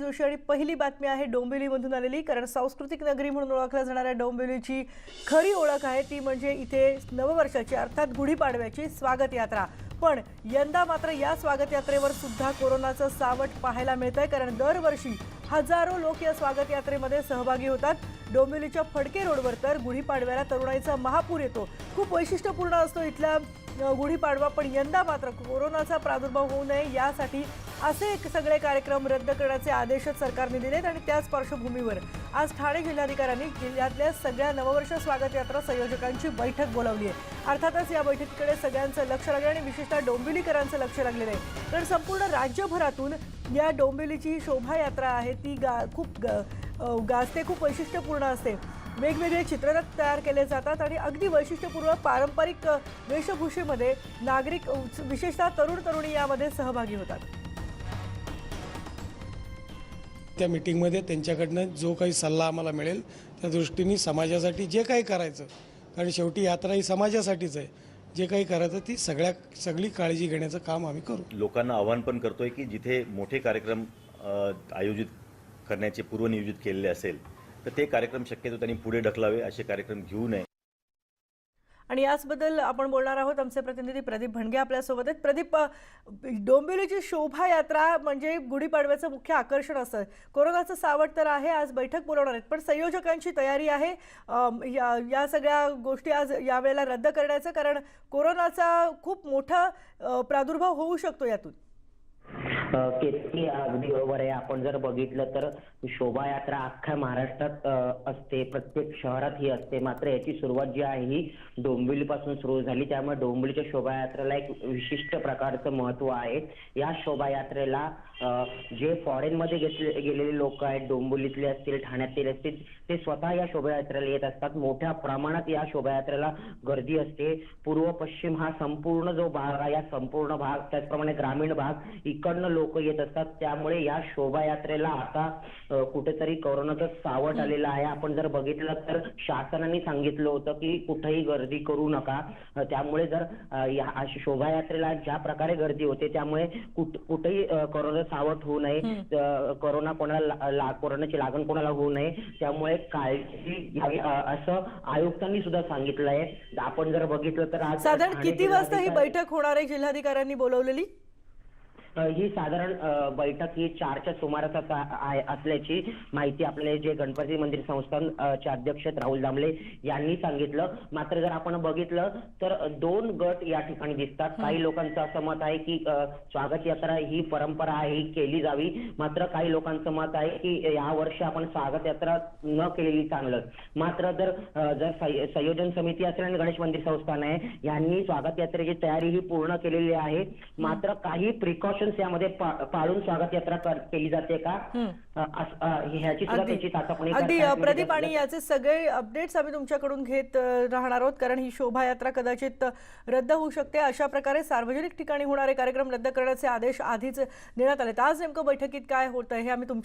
जोशी आणि पहिली बातमी आहे डोंबिवलीमधून आलेली कारण सांस्कृतिक नगरी म्हणून ओळखल्या जाणाऱ्या डोंबिवलीची खरी ओळख आहे ती म्हणजे इथे नववर्षाची अर्थात गुढीपाडव्याची स्वागत यात्रा. पण यंदा मात्र या स्वागत यात्रेवर सुद्धा कोरोनाचं सावट पाहायला मिळत आहे कारण दरवर्षी हजारो लोक या स्वागत यात्रेमध्ये सहभागी होतात. डोंबिवलीच्या फडके रोडवर तर गुढीपाडव्याला तरुणाईचा महापूर येतो. खूप वैशिष्ट्यपूर्ण असतो इथला गुढीपाडवा पण यंदा मात्र कोरोनाचा प्रादुर्भाव होऊ नये यासाठी असे एक सगळे कार्यक्रम रद्द करण्याचे आदेशच सरकारने दिलेत आणि त्याच पार्श्वभूमीवर आज ठाणे जिल्हाधिकाऱ्यांनी जिल्ह्यातल्या सगळ्या नववर्ष स्वागत यात्रा संयोजकांची बैठक बोलावली आहे. अर्थातच या बैठकीकडे सगळ्यांचं लक्ष लागलं आणि विशेषतः डोंबिवलीकरांचं लक्ष लागलेलं आहे. कारण संपूर्ण राज्यभरातून या डोंबिवलीची ही शोभायात्रा आहे ती गा खूप ग- गाजते खूप वैशिष्ट्यपूर्ण असते. वेगवेगळे चित्ररथ तयार केले जातात आणि अगदी वैशिष्ट्यपूर्ण पारंपरिक वेशभूषेमध्ये नागरिक विशेषतः तरुण तरुणी यामध्ये सहभागी होतात. त्या मिटिंगमध्ये त्यांच्याकडनं जो काही सल्ला आम्हाला मिळेल त्या दृष्टीने समाजासाठी जे काही करायचं कारण शेवटी यात्रा ही समाजासाठीच आहे. जे काही करायचं ती सगळ्या सगळी काळजी घेण्याचं काम आम्ही करू. लोकांना आव्हान पण करतोय की जिथे मोठे कार्यक्रम आयोजित करण्याचे पूर्वनियोजित केलेले असेल तर ते कार्यक्रम शक्यतो त्यांनी पुढे ढकलावे असे कार्यक्रम घेऊ नये. आणि याचबद्दल आपण बोलणार आहोत. आमचे प्रतिनिधी प्रदीप भणगे आपल्यासोबत आहेत. प्रदीप डोंबिवलीची शोभायात्रा म्हणजे गुढीपाडव्याचं मुख्य आकर्षण असतं कोरोनाचं सावट तर आहे आज बैठक बोलवणार आहेत. पण संयोजकांची तयारी आहे. या या सगळ्या गोष्टी आज यावेळेला रद्द करण्याचं कारण कोरोनाचा खूप मोठा प्रादुर्भाव होऊ शकतो यातून. केतकी अगदी बरोबर आहे. आपण जर बघितलं तर शोभायात्रा अख्ख्या महाराष्ट्रात असते. प्रत्येक शहरात ही असते. मात्र याची सुरुवात जी आहे ही डोंबिवलीपासून सुरू झाली. त्यामुळे डोंबिवलीच्या शोभायात्रेला एक विशिष्ट प्रकारचं महत्त्व आहे. या शोभायात्रेला जे फॉरेन मध्ये घेतले गेलेले लोक आहेत डोंबिवलीतले असतील ठाण्यातील असतील ते स्वतः या शोभायात्रेला येत असतात. मोठ्या प्रमाणात या शोभायात्रेला गर्दी असते. पूर्व पश्चिम हा संपूर्ण जो भाग आहे या संपूर्ण भाग त्याचप्रमाणे ग्रामीण भाग इकडनं लोक येत असतात. त्यामुळे या शोभायात्रेला आता कुठेतरी कोरोनाचं सावट आलेलं आहे. आपण जर बघितलं तर शासनाने सांगितलं होतं की कुठेही गर्दी करू नका. त्यामुळे जर या शोभायात्रेला ज्या प्रकारे गर्दी होते त्यामुळे कुठ कुठेही कोरोना सावट होऊ नये. कोरोना कोणाला ला- कोरोनाची लागण कोणाला होऊ नये. त्यामुळे काळजी घ्यावी. असं आयुक्तांनी सुद्धा सांगितलं आहे आपण जर बघितलं तर आज साधारण किती वाजता ही बैठक होणार आहे? जिल्हाधिकाऱ्यांनी बोलवलेली? ही साधारण बैठक ही चारच्या सुमारास असल्याची माहिती आपल्याला जे गणपती मंदिर संस्थान अ, चे अध्यक्ष राहुल दामले यांनी सांगितलं. मात्र जर आपण बघितलं तर दोन गट या ठिकाणी दिसतात. काही लोकांचं असं मत आहे की स्वागत यात्रा ही परंपरा आहे ही केली जावी. मात्र काही लोकांचं मत आहे की या वर्षी आपण स्वागत यात्रा न केलेली चांगलं. मात्र जर जर संय- संयोजन समिती असेल आणि गणेश मंदिर संस्थान आहे यांनी स्वागत यात्रेची तयारी ही पूर्ण केलेली आहे. मात्र काही प्रिकॉशन्स यामध्ये पाळून स्वागत यात्रा केली जाते का? ह्याची सुद्धा त्याची चाचपणी अगदी प्रदीप आणि याचे सगळे अपडेट्स आम्ही तुमच्याकडून घेत राहणार आहोत. कारण ही शोभायात्रा कदाचित रद्द होऊ शकते. अशा प्रकारे सार्वजनिक ठिकाणी होणारे कार्यक्रम रद्द करण्याचे आदेश आधीच देण्यात आले आज नेमकं बैठकीत काय होतं हे आम्ही तुमच्या